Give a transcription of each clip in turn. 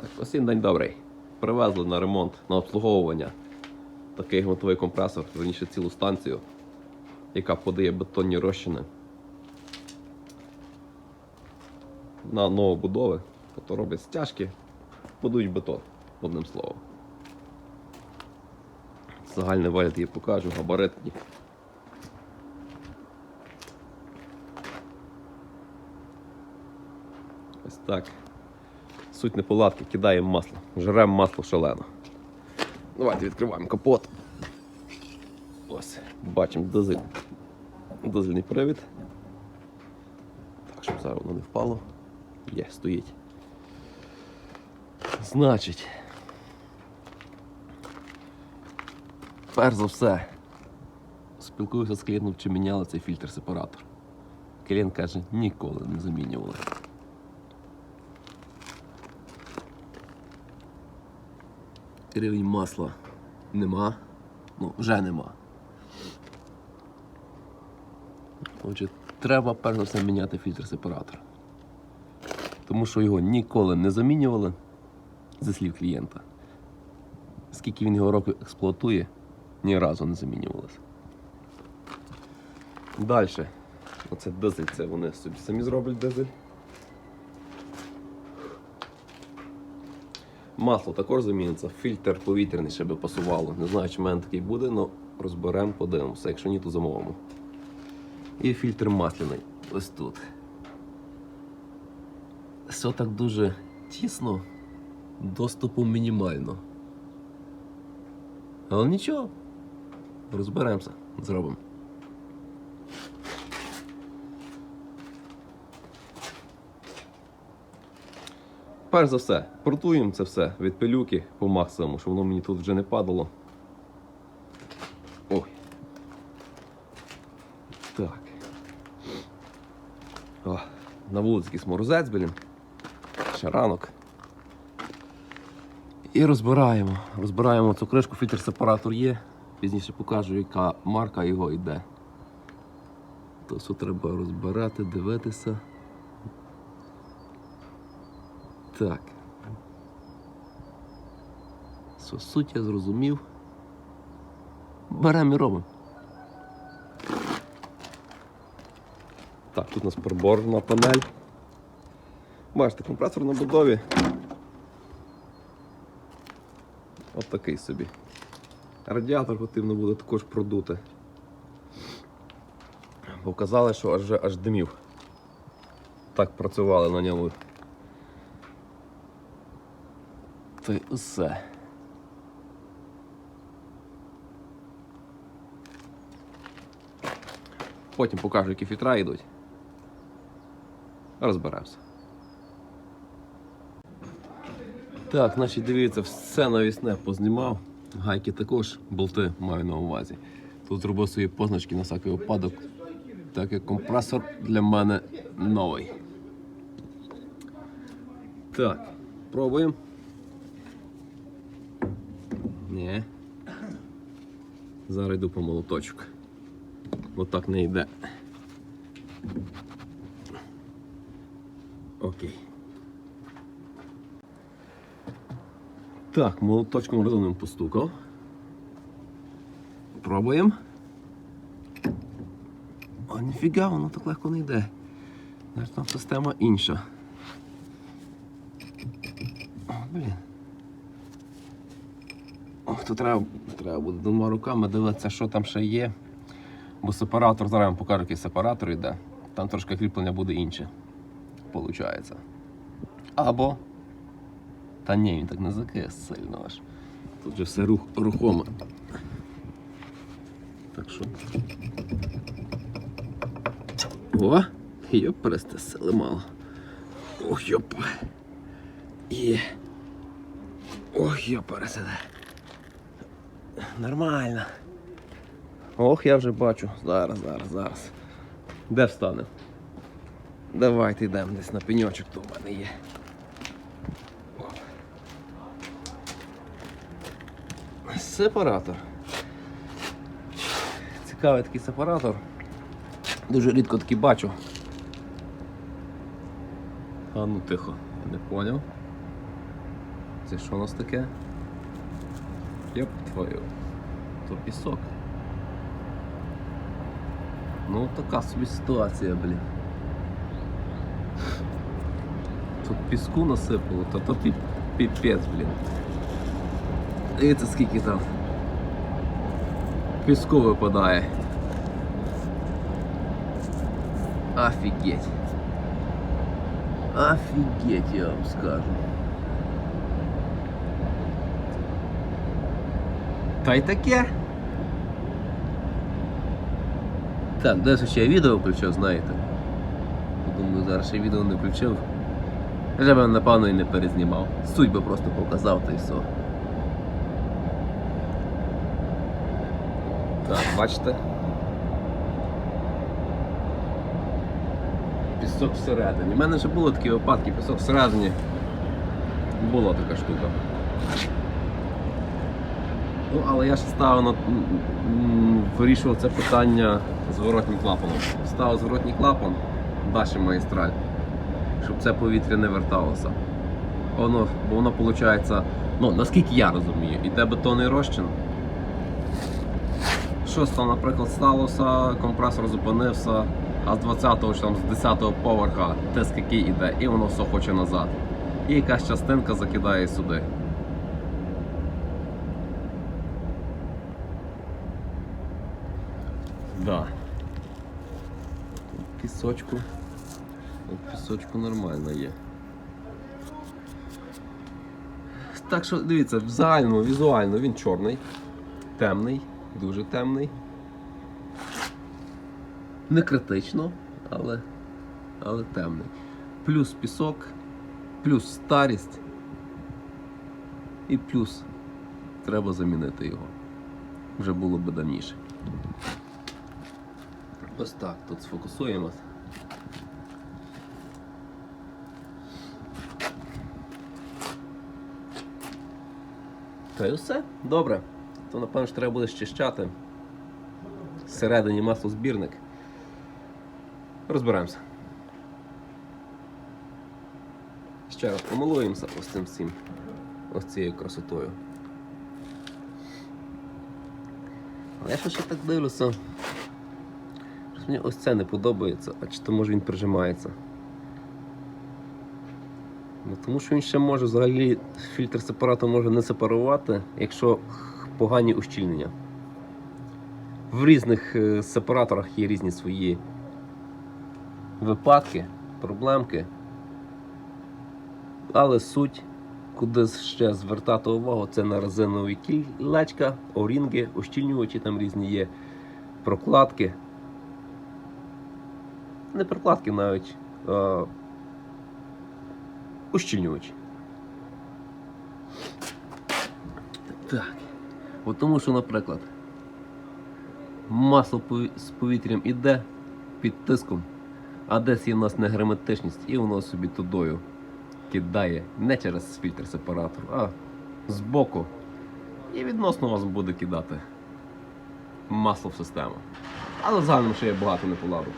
Так, усім день добрий. Привезли на ремонт, на обслуговування такий гвинтовий компресор, верніше цілу станцію, яка подає бетонні розчини на новобудови, тобто роблять стяжки, будують бетон, одним словом. Загальний вигляд її покажу, габаритні. Ось так. Суть неполадки, кидаємо масло. Жремо масло шалено. Давайте відкриваємо капот. Ось, бачимо дизель. Дизельний привід. Так, щоб зараз воно не впало. Є, стоїть. Значить. Перш за все, спілкуюся з клієнтом, чи міняли цей фільтр-сепаратор. Клієнт каже, ніколи не замінювали. Рівень масла нема. Ну, вже нема. Отже, треба перш за все міняти фільтр-сепаратор. Тому що його ніколи не замінювали, зі слів клієнта. Скільки він його років експлуатує, ні разу не замінювалося. Далі. Оце дизель, це вони собі самі зроблять дизель. Масло також заміниться, фільтр повітряний ще би пасувало. Не знаю, чи в мене такий буде, але розберемо, подивимося. Якщо ні, то замовимо. І фільтр масляний. Ось тут. Все так дуже тісно, доступу мінімально. Але нічого. Розберемося, зробимо. Перш за все, портуємо це все від пилюки по максимуму, щоб воно мені тут вже не падало. Ой. Так. О, на вулиці якийсь морозець, блін. Ще ранок. І розбираємо. Розбираємо цю кришку, фільтр сепаратор є. Пізніше покажу, яка марка його йде. То все треба розбирати, дивитися. Так. Суть я зрозумів. Беремо і робимо. Так, тут у нас приборна панель. Бачите, компресор на будові. От такий собі. Радіатор потрібно буде також продути. Бо казали, що аж, аж димів. Так працювали на ньому. Й усе. Потім покажу, які фільтра йдуть. Розберемося. Так, значить, дивіться, все навісне познімав. Гайки також, болти маю на увазі. Тут зробив свої позначки на всякий випадок, так як компресор для мене новий. Так, пробуємо. Ні. Зараз йду по молоточок. Бо так не йде. Окей. Так, молоточком резиновим постукав. Пробуємо. О, ніфіга, воно так легко не йде. Навіть там система інша. О, блін. Ох, то треба, треба буде двома руками дивитися, що там ще є. Бо сепаратор, зараз я вам покажу, який сепаратор йде. Там трошки кріплення буде інше. Получається. Або. Та ні, він так не закис сильно аж. Тут же все рух, рухоме. Так що. О! Йоп, пересте сили мало. Ох, йоп. Є. Ох, йоп, пересиде. Нормально. Ох, я вже бачу. Зараз, зараз, зараз. Де встане? Давайте йдемо десь на пеньочок, то в мене є. Сепаратор. Цікавий такий сепаратор. Дуже рідко такий бачу. А ну тихо, не поняв. Це що у нас таке? Йоп твою. То пісок. Ну така собі ситуація, блін. Тут піску насипало, то то пі- піпець, блін. Дивіться скільки там піску випадає. Офігеть. Офігеть, я вам скажу. Та й таке. Так, десь ще я відео включив, знаєте. Думаю, зараз ще відео не включив. Вже б, напевно, і не перезнімав. Суть би просто показав та й все. Так, бачите? Пісок всередині. У мене вже були такі випадки, пісок всередині. Була така штука. Ну, але я ще ставив на вирішував це питання зворотнім клапаном. Ставив зворотній клапан, далі магістраль, щоб це повітря не верталося. Воно, бо воно виходить, ну наскільки я розумію, іде бетонний розчин. Щось там, наприклад, сталося, компресор зупинився, а з 20-го чи там з 10-го поверха тиск який іде, і воно все хоче назад. І якась частинка закидає сюди. Да. Тут Пісочку. Тут пісочку нормально є. Так що дивіться, в загальному, візуально він чорний, темний, дуже темний. Не критично, але, але темний. Плюс пісок, плюс старість і плюс треба замінити його. Вже було б давніше. Ось так, тут сфокусуємось. Та й все, добре. То напевно ж треба буде щищати. Всередині маслозбірник. Розберемося. Ще раз помилуємося ось цим всім. Ось цією красотою. Але я ще так дивлюся. Мені ось це не подобається, а чи то може він прижимається. Ну, тому що він ще може взагалі фільтр сепарату може не сепарувати, якщо погані ущільнення. В різних е, сепараторах є різні свої випадки, проблемки. Але суть, куди ще звертати увагу, це на резинові кілечка, орінги, ущільнювачі там різні є, прокладки. Не прокладки навіть. А ущільнювачі. Так. От тому що, наприклад, масло з повітрям іде під тиском, а десь є в нас негерметичність, і воно собі тудою кидає не через фільтр сепаратор, а збоку. І відносно вас буде кидати масло в систему. Але загальному ще є багато неполадок.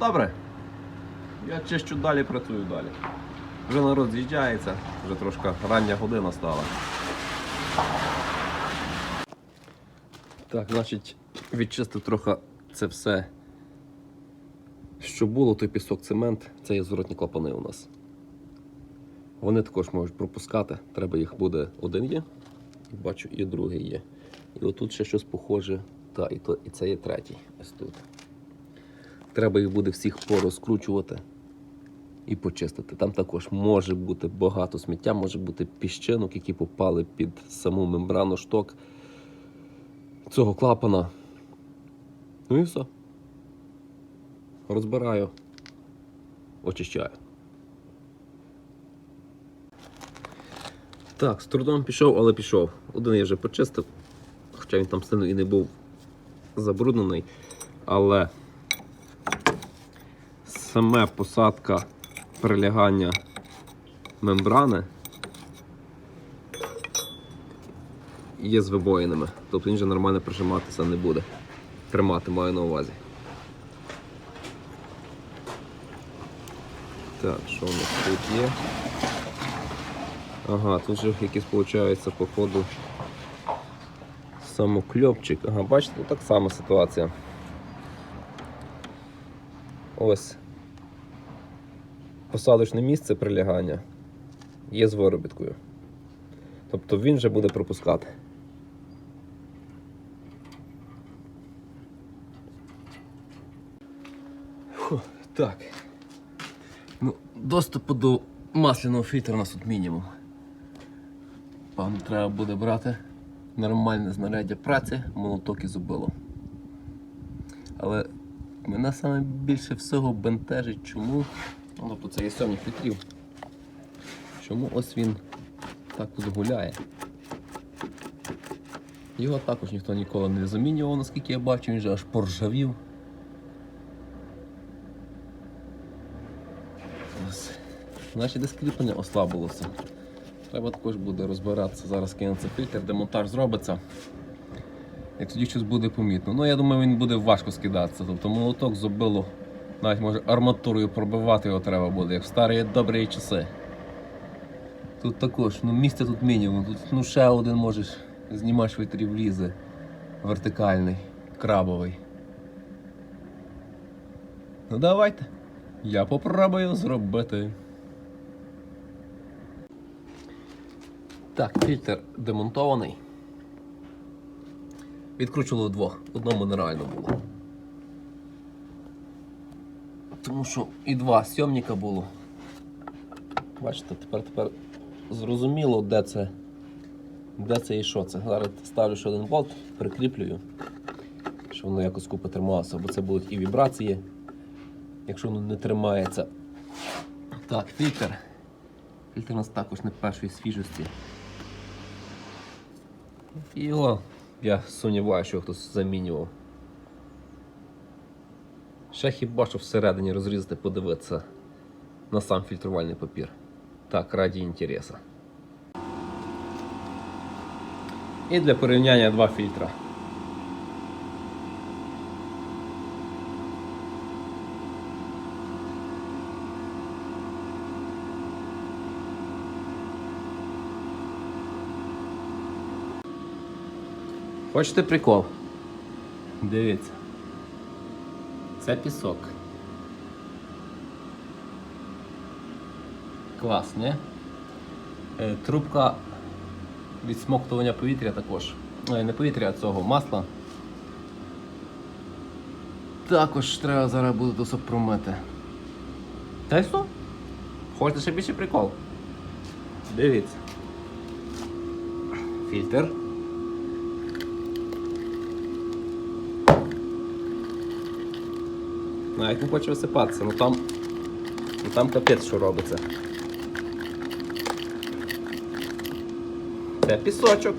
Добре. Я чищу далі, працюю далі. Вже народ з'їжджається, вже трошки рання година стала. Так, значить, відчистив трохи це все, що було, той пісок, цемент, це є зворотні клапани у нас. Вони також можуть пропускати, треба їх буде один є, бачу, і другий є. І отут ще щось похоже, та, і, то, і це є третій. Ось тут. Треба їх буде всіх порозкручувати і почистити. Там також може бути багато сміття, може бути піщинок, які попали під саму мембрану шток цього клапана. Ну і все. Розбираю, очищаю. Так, з трудом пішов, але пішов. Один я вже почистив, хоча він там сильно і не був забруднений. Але саме посадка прилягання мембрани є з вибоїнами. Тобто він вже нормально прижиматися не буде. Тримати маю на увазі. Так, що у нас тут є? Ага, тут же якийсь виходить по ходу самокльопчик. Ага, бачите, так само ситуація. Ось. Посадочне місце прилягання є з виробіткою. Тобто він вже буде пропускати. Фу, так. Ну, доступу до масляного фільтра у нас тут мінімум. Вам треба буде брати нормальне знаряддя праці, молоток і зубило. Але мене саме більше всього бентежить, чому. Ну, тобто це є сьомі фільтрів. Чому ось він так тут гуляє? Його також ніхто ніколи не замінював, наскільки я бачу, він же аж поржавів. Ось. Десь кріплення ослабилося. Треба також буде розбиратися. Зараз кинеться фільтр, демонтаж зробиться. І тоді щось буде помітно. Ну, я думаю, він буде важко скидатися. Тобто молоток зубило, навіть може арматурою пробивати його треба буде, як в старі добрі часи. Тут також, ну місця тут мінімум. Тут ну, ще один можеш знімач витрів влізе. Вертикальний, крабовий. Ну давайте. Я попробую зробити. Так, фільтр демонтований. Відкручували двох, одному нереально було. Тому що і два сьомника було. Бачите, тепер тепер зрозуміло, де це, де це і що це. Зараз ставлю ще один болт, прикріплюю, щоб воно якось купи трималося, бо це будуть і вібрації, якщо воно не тримається. Так, фільтр. Фільтр у нас також не першої свіжості. Його я сумніваюся, що хтось замінював. Ще хіба що всередині розрізати, подивитися на сам фільтрувальний папір. Так, раді інтереса. І для порівняння два фільтра. Хочете прикол? Дивіться. Це пісок. Клас, не? Трубка відсмоктування повітря також. Е, Не повітря, а цього масла. Також треба зараз буде досок промити. Та й що? Хочете ще більше прикол? Дивіться. Фільтр. Навіть не хоче висипатися, ну там, ну там капець що робиться. Це пісочок.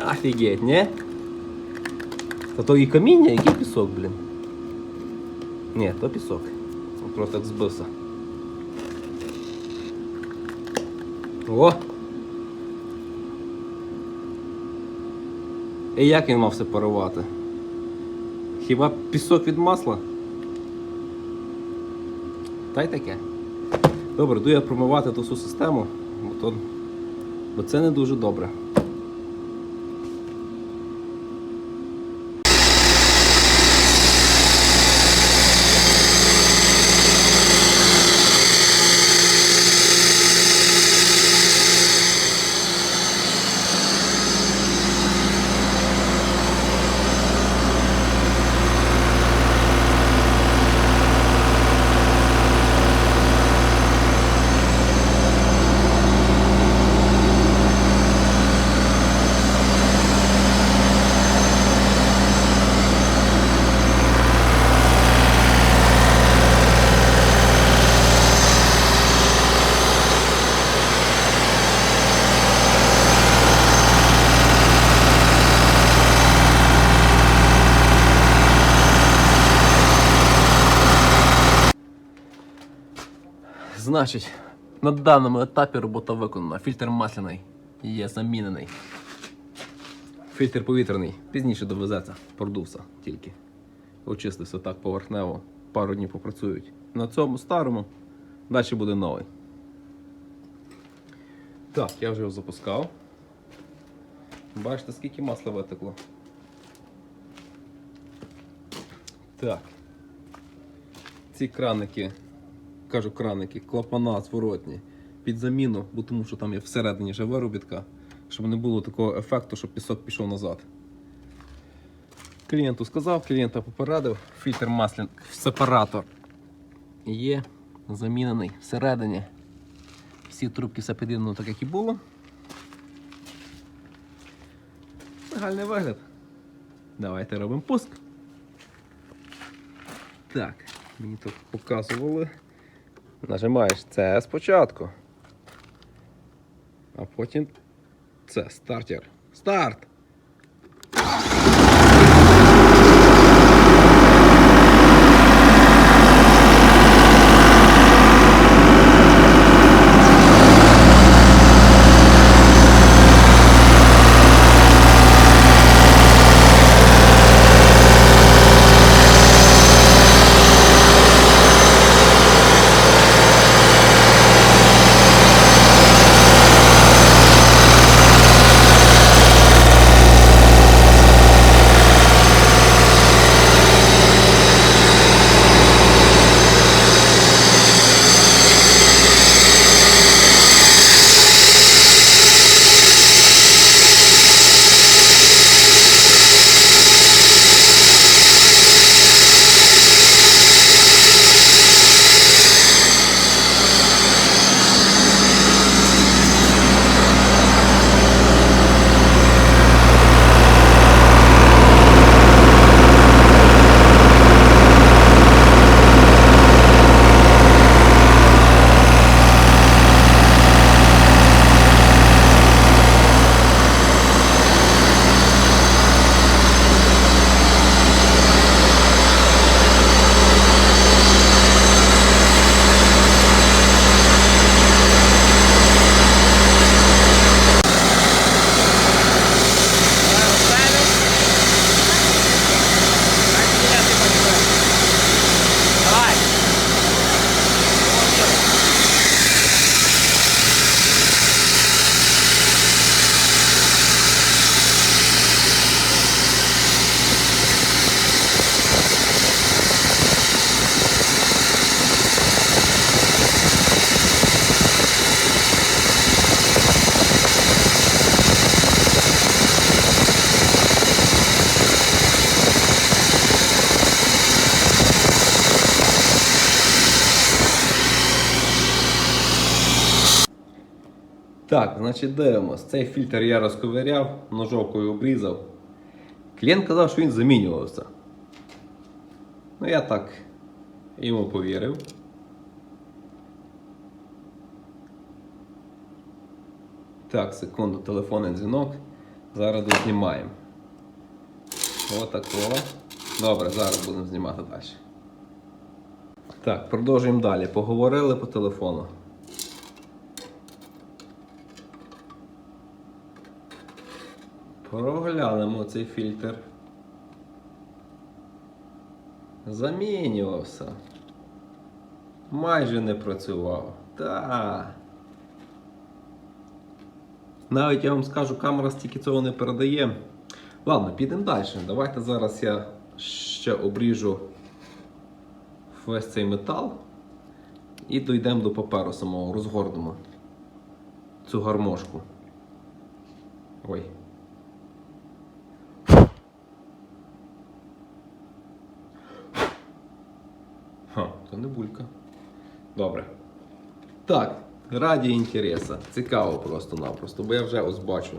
Офігеть, не? Та то і каміння, який пісок, блін. Ні, то пісок. Просто так збився. О! І як він мав все парувати? Хіба пісок від масла? Та й таке. Добре, йду я промивати ту всю систему, бо, то, бо це не дуже добре. Значить, на даному етапі робота виконана. Фільтр масляний є замінений. Фільтр повітряний. Пізніше довезеться. Продувся тільки. Очистився так поверхнево. пару днів попрацюють. На цьому старому далі буде новий. Так, я вже його запускав. Бачите, скільки масла витекло. Так. Ці краники, кажу краники, клапана зворотні під заміну, бо тому що там є всередині же виробітка, щоб не було такого ефекту, щоб пісок пішов назад. Клієнту сказав, клієнта попередив, фільтр маслін, сепаратор є замінений всередині. Всі трубки все під'єднано так, як і було. Загальний вигляд. Давайте робимо пуск. Так, мені тут показували. Нажимаєш це спочатку. А потім це стартер. Старт! Так, значить дивимось. Цей фільтр я розковиряв, ножовкою обрізав. Клієнт казав, що він замінювався. Ну я так йому повірив. Так, секунду, телефонний дзвінок. Зараз дознімаємо. Отакого. Добре, зараз будемо знімати далі. Так, продовжуємо далі. Поговорили по телефону. Проглянемо цей фільтр. Замінювався. Майже не працював. Та. Навіть я вам скажу, камера стільки цього не передає. Ладно, підемо далі. Давайте зараз я ще обріжу весь цей метал і дійдемо до паперу самого, розгорнемо цю гармошку. Ой. То не булька. Добре. Так, раді інтереса. Цікаво просто-напросто, бо я вже ось бачу,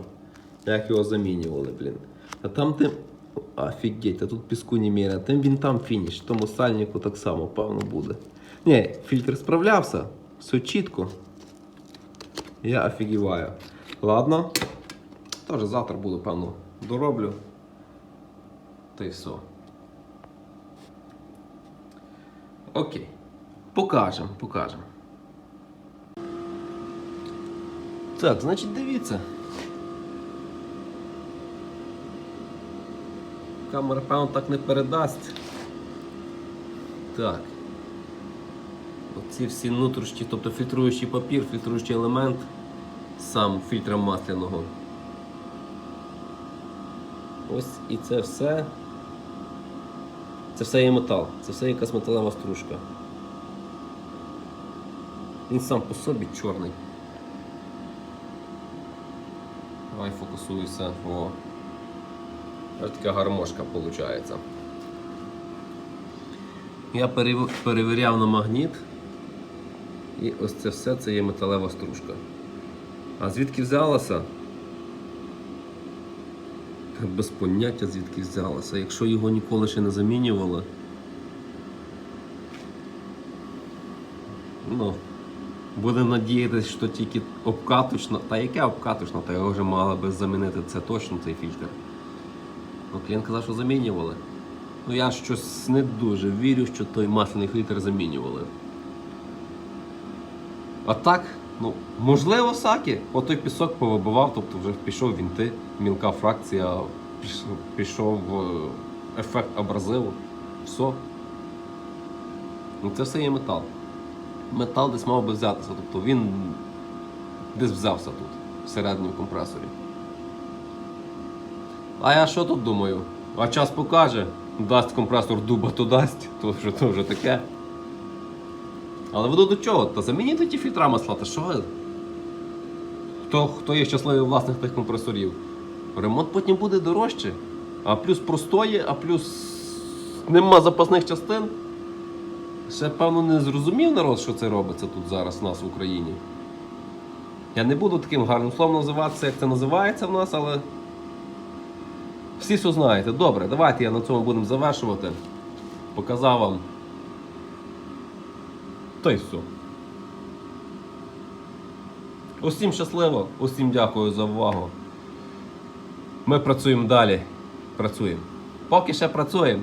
як його замінювали, блін. А там тим. Офігеть, а тут піску немерено. Тим він там фініш, тому сальнику так само, певно, буде. Ні, фільтр справлявся, все чітко. Я офігіваю. Ладно. Тож завтра буду, певно, дороблю. Та й все. Окей. Покажемо, покажемо. Так, значить, дивіться. Камера, певно, так не передасть. Так. Оці всі внутрішні, тобто фільтруючий папір, фільтруючий елемент, сам фільтра масляного. Ось і це все. Це все є метал, це все якась металева стружка. Він сам по собі чорний. Давай фокусуйся. О. Ось така гармошка виходить. Я перевіряв на магніт. І ось це все це є металева стружка. А звідки взялася? Без поняття звідки взялася. Якщо його ніколи ще не замінювали. Ну, будемо надіятися, що тільки обкаточна. Та яке обкаточна, та його вже мали би замінити це точно цей фільтр. Ну, клієнт казав, що замінювали. Ну я щось не дуже вірю, що той масляний фільтр замінювали. А так, ну, можливо, сакі. От той пісок повибивав, тобто вже пішов вінти, мілка фракція, пішов, е, ефект абразиву. Все. Ну це все є метал. Метал десь мав би взятися, тобто він десь взявся тут, всередині компресорі. А я що тут думаю? А час покаже. Дасть компресор дуба, то дасть, то вже, то вже таке. Але веду до чого? Та замініть ті фільтра масла, та що? Хто, хто є щасливий власник тих компресорів? Ремонт потім буде дорожче. А плюс простоє, а плюс нема запасних частин. Ще, певно, не зрозумів народ, що це робиться тут зараз у нас в Україні. Я не буду таким гарним словом називатися, як це називається в нас, але. Всі все знаєте. Добре, давайте я на цьому будемо завершувати. Показав вам. Та й все. Усім щасливо, усім дякую за увагу. Ми працюємо далі. Працюємо. Поки ще працюємо.